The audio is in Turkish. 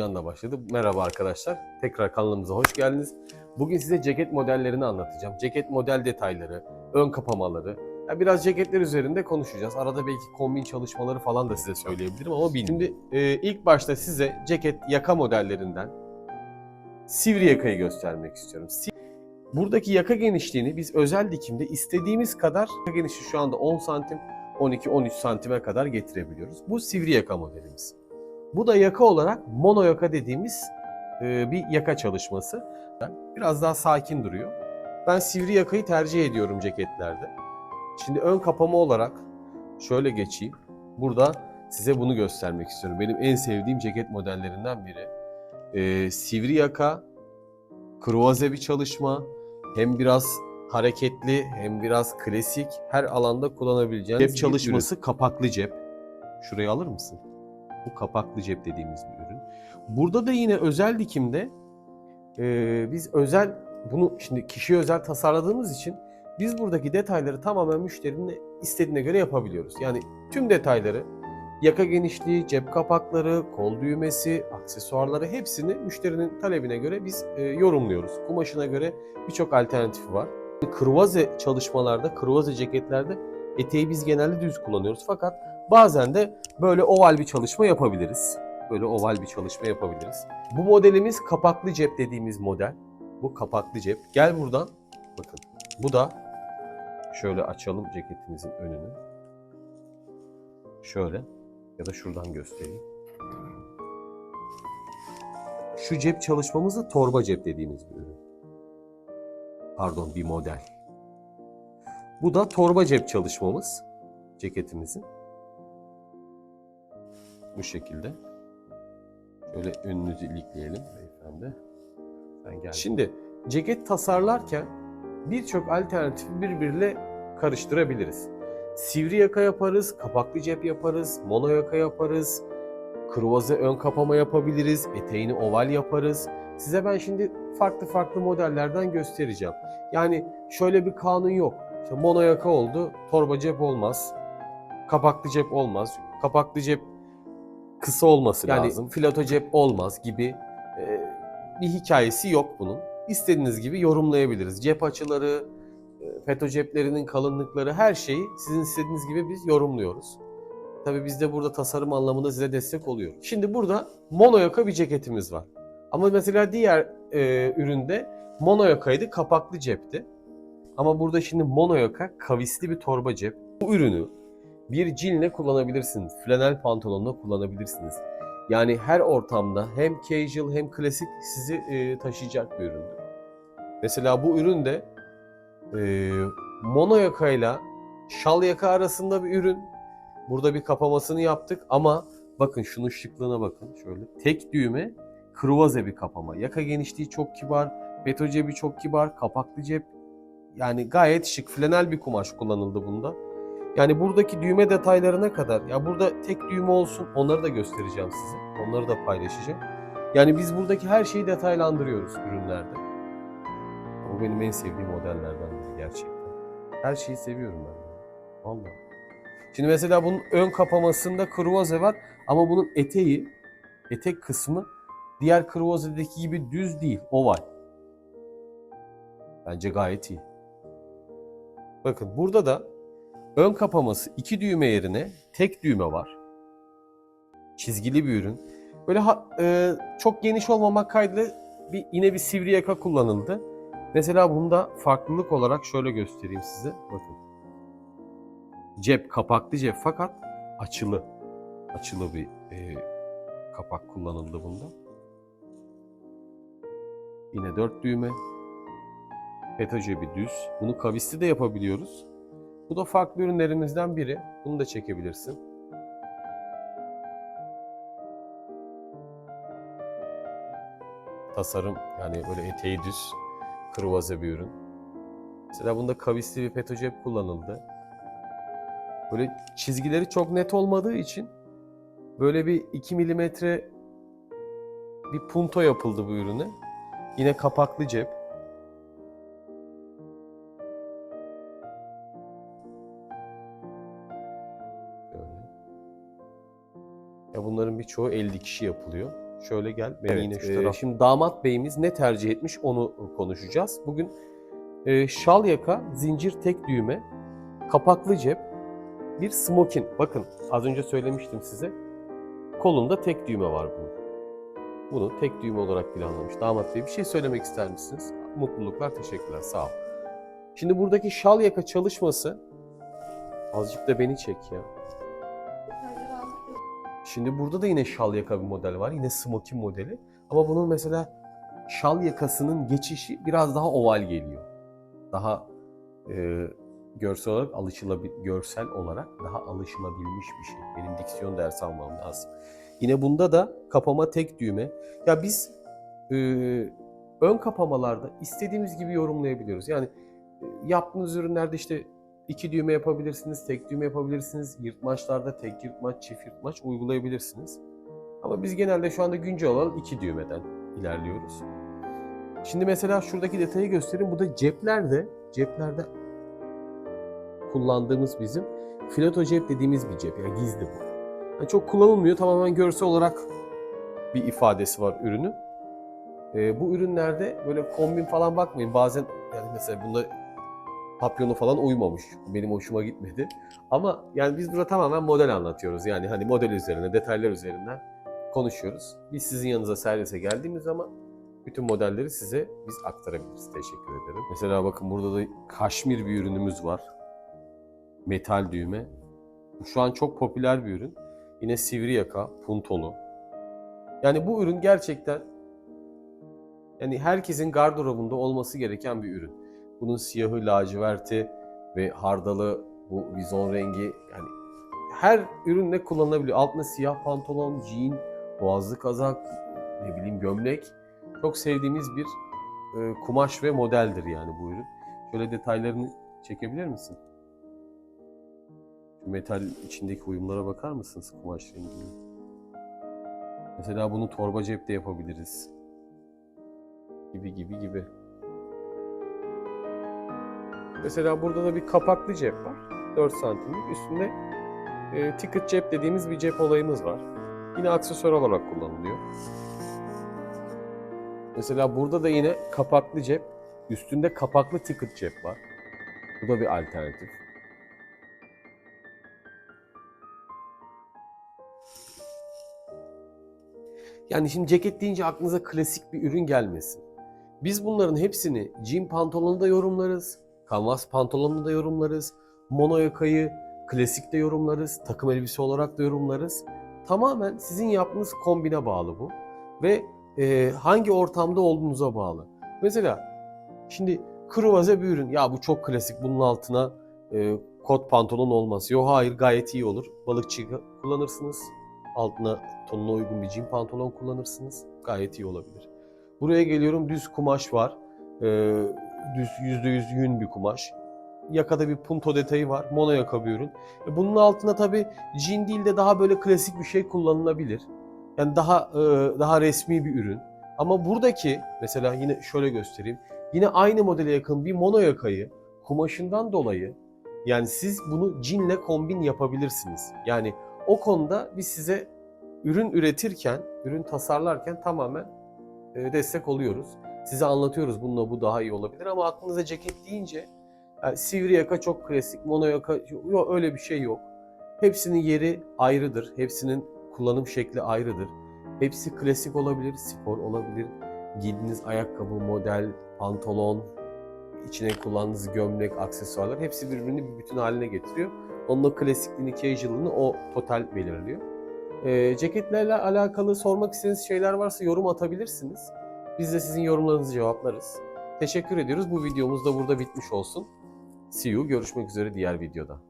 anda başladı. Merhaba arkadaşlar. Tekrar kanalımıza hoş geldiniz. Bugün size ceket modellerini anlatacağım. Ceket model detayları, ön kapamaları. Ya biraz ceketler üzerinde konuşacağız. Arada belki kombin çalışmaları falan da size söyleyebilirim ama bilmiyorum. Şimdi e, ilk başta size ceket yaka modellerinden sivri yakayı göstermek istiyorum. Buradaki yaka genişliğini biz özel dikimde istediğimiz kadar yaka genişliği şu anda 10 santim 12-13 santime kadar getirebiliyoruz. Bu sivri yaka modelimiz. Bu da yaka olarak mono yaka dediğimiz e, bir yaka çalışması. Biraz daha sakin duruyor. Ben sivri yakayı tercih ediyorum ceketlerde. Şimdi ön kapama olarak şöyle geçeyim. Burada size bunu göstermek istiyorum. Benim en sevdiğim ceket modellerinden biri. E, sivri yaka, kruvaze bir çalışma. Hem biraz hareketli hem biraz klasik. Her alanda kullanabileceğiniz cep çalışması kapaklı cep. Şurayı alır mısın? Bu kapaklı cep dediğimiz bir ürün. Burada da yine özel dikimde e, biz özel bunu şimdi kişiye özel tasarladığımız için biz buradaki detayları tamamen müşterinin istediğine göre yapabiliyoruz. Yani tüm detayları yaka genişliği, cep kapakları, kol düğmesi, aksesuarları hepsini müşterinin talebine göre biz e, yorumluyoruz. Kumaşına göre birçok alternatifi var. Kruvaze çalışmalarda, kruvaze ceketlerde eteği biz genelde düz kullanıyoruz. Fakat bazen de böyle oval bir çalışma yapabiliriz. Böyle oval bir çalışma yapabiliriz. Bu modelimiz kapaklı cep dediğimiz model. Bu kapaklı cep. Gel buradan. Bakın. Bu da şöyle açalım ceketimizin önünü. Şöyle ya da şuradan göstereyim. Şu cep çalışmamız da torba cep dediğimiz bir ürün. Pardon bir model. Bu da torba cep çalışmamız ceketimizin. Bu şekilde. Şöyle önünüzü ilikleyelim beyefendi. Sen gel. Şimdi ceket tasarlarken birçok alternatifi birbiriyle karıştırabiliriz. Sivri yaka yaparız, kapaklı cep yaparız, mono yaka yaparız, kruvaze ön kapama yapabiliriz, eteğini oval yaparız. Size ben şimdi farklı farklı modellerden göstereceğim. Yani şöyle bir kanun yok. İşte mono yaka oldu, torba cep olmaz. Kapaklı cep olmaz. Kapaklı cep kısa olması Yani lazım. Filato cep olmaz gibi e, bir hikayesi yok bunun. İstediğiniz gibi yorumlayabiliriz. Cep açıları, e, FETÖ ceplerinin kalınlıkları her şeyi sizin istediğiniz gibi biz yorumluyoruz. Tabii biz de burada tasarım anlamında size destek oluyor. Şimdi burada mono yaka bir ceketimiz var. Ama mesela diğer e, üründe mono yakaydı, kapaklı cepti. Ama burada şimdi mono yaka kavisli bir torba cep. Bu ürünü bir cinle kullanabilirsiniz. Flanel pantolonla kullanabilirsiniz. Yani her ortamda hem casual hem klasik sizi e, taşıyacak bir üründür. Mesela bu ürün de e, mono yakayla şal yaka arasında bir ürün. Burada bir kapamasını yaptık ama bakın şunun şıklığına bakın şöyle. Tek düğme kruvaze bir kapama. Yaka genişliği çok kibar, beto cebi çok kibar, kapaklı cep. Yani gayet şık, flanel bir kumaş kullanıldı bunda. Yani buradaki düğme detaylarına kadar, ya burada tek düğme olsun onları da göstereceğim size. Onları da paylaşacağım. Yani biz buradaki her şeyi detaylandırıyoruz ürünlerde. Bu benim en sevdiğim modellerden biri gerçekten. Her şeyi seviyorum ben. Vallahi. Şimdi mesela bunun ön kapamasında kruvaze var ama bunun eteği, etek kısmı diğer kruvazedeki gibi düz değil, oval. Bence gayet iyi. Bakın burada da ön kapaması iki düğme yerine tek düğme var. Çizgili bir ürün. Böyle ha- e, çok geniş olmamak kaydıyla bir, yine bir sivri yaka kullanıldı. Mesela bunda farklılık olarak şöyle göstereyim size. Bakın. Cep, kapaklı cep fakat açılı. Açılı bir e, kapak kullanıldı bunda. Yine dört düğme. FETÖ cebi düz. Bunu kavisli de yapabiliyoruz. Bu da farklı ürünlerimizden biri. Bunu da çekebilirsin. Tasarım yani böyle eteği düz, kruvaze bir ürün. Mesela bunda kavisli bir FETÖ cep kullanıldı. Böyle çizgileri çok net olmadığı için böyle bir 2 milimetre bir punto yapıldı bu ürüne. Yine kapaklı cep. Ya bunların birçoğu el dikişi yapılıyor. Şöyle gel. Beni Evet, yine şu e, tarafa. Şimdi damat beyimiz ne tercih etmiş onu konuşacağız. Bugün e, şal yaka, zincir tek düğme, kapaklı cep, bir smokin. Bakın az önce söylemiştim size. Kolunda tek düğme var bunun. Bunu tek düğme olarak planlamış. Damat bey bir şey söylemek ister misiniz? Mutluluklar, teşekkürler. Sağ ol. Şimdi buradaki şal yaka çalışması azıcık da beni çek ya. Şimdi burada da yine şal yaka bir model var. Yine smokin modeli. Ama bunun mesela şal yakasının geçişi biraz daha oval geliyor. Daha e, görsel olarak alışılabil görsel olarak daha alışılabilmiş bir şey. Benim diksiyon dersi almam lazım. Yine bunda da kapama tek düğme. Ya biz e, ön kapamalarda istediğimiz gibi yorumlayabiliyoruz. Yani e, yaptığınız ürünlerde işte iki düğme yapabilirsiniz, tek düğme yapabilirsiniz. Yırtmaçlarda tek yırtmaç, çift yırtmaç uygulayabilirsiniz. Ama biz genelde şu anda güncel olan iki düğmeden ilerliyoruz. Şimdi mesela şuradaki detayı göstereyim. Bu da ceplerde, ceplerde kullandığımız bizim fileto cep dediğimiz bir cep. Yani gizli bu. Yani çok kullanılmıyor. Tamamen görsel olarak bir ifadesi var ürünün. Ee, bu ürünlerde böyle kombin falan bakmayın. Bazen yani mesela bunda papyonu falan uymamış. Benim hoşuma gitmedi. Ama yani biz burada tamamen model anlatıyoruz. Yani hani model üzerine, detaylar üzerinden konuşuyoruz. Biz sizin yanınıza servise geldiğimiz zaman bütün modelleri size biz aktarabiliriz. Teşekkür ederim. Mesela bakın burada da kaşmir bir ürünümüz var. Metal düğme. Şu an çok popüler bir ürün. Yine sivri yaka, puntolu. Yani bu ürün gerçekten yani herkesin gardırobunda olması gereken bir ürün. Bunun siyahı, laciverti ve hardalı bu vizon rengi yani her ürünle kullanılabiliyor. Altına siyah pantolon, jean, boğazlı kazak, ne bileyim gömlek. Çok sevdiğimiz bir e, kumaş ve modeldir yani bu ürün. Şöyle detaylarını çekebilir misin? Metal içindeki uyumlara bakar mısınız kumaş rengine? Mesela bunu torba cepte yapabiliriz. Gibi gibi gibi. Mesela burada da bir kapaklı cep var. 4 santimlik. Üstünde e, ticket cep dediğimiz bir cep olayımız var. Yine aksesuar olarak kullanılıyor. Mesela burada da yine kapaklı cep. Üstünde kapaklı ticket cep var. Bu da bir alternatif. Yani şimdi ceket deyince aklınıza klasik bir ürün gelmesin. Biz bunların hepsini jean pantolonu da yorumlarız, kanvas pantolonunu da yorumlarız, mono yakayı klasikte yorumlarız, takım elbise olarak da yorumlarız. Tamamen sizin yaptığınız kombine bağlı bu ve e, hangi ortamda olduğunuza bağlı. Mesela şimdi kruvaze bir ürün, ya bu çok klasik bunun altına e, kot pantolon olmaz. Yok hayır gayet iyi olur. Balıkçı kullanırsınız. Altına tonuna uygun bir jean pantolon kullanırsınız. Gayet iyi olabilir. Buraya geliyorum düz kumaş var. Ee, düz %100 yün bir kumaş. Yakada bir punto detayı var. Mono yaka bir ürün. E, bunun altına tabi jean değil de daha böyle klasik bir şey kullanılabilir. Yani daha e, daha resmi bir ürün. Ama buradaki mesela yine şöyle göstereyim. Yine aynı modele yakın bir mono yakayı kumaşından dolayı yani siz bunu jeanle kombin yapabilirsiniz. Yani o konuda biz size ürün üretirken, ürün tasarlarken tamamen e, destek oluyoruz. Size anlatıyoruz bununla bu daha iyi olabilir ama aklınıza ceket deyince yani sivri yaka çok klasik, mono yaka yok öyle bir şey yok. Hepsinin yeri ayrıdır. Hepsinin kullanım şekli ayrıdır. Hepsi klasik olabilir, spor olabilir. Giydiğiniz ayakkabı, model, pantolon, içine kullandığınız gömlek, aksesuarlar hepsi birbirini bir bütün haline getiriyor. Onun o klasikliğini, casual'ını o total belirliyor. E, ceketlerle alakalı sormak istediğiniz şeyler varsa yorum atabilirsiniz. Biz de sizin yorumlarınızı cevaplarız. Teşekkür ediyoruz. Bu videomuz da burada bitmiş olsun. See you. Görüşmek üzere diğer videoda.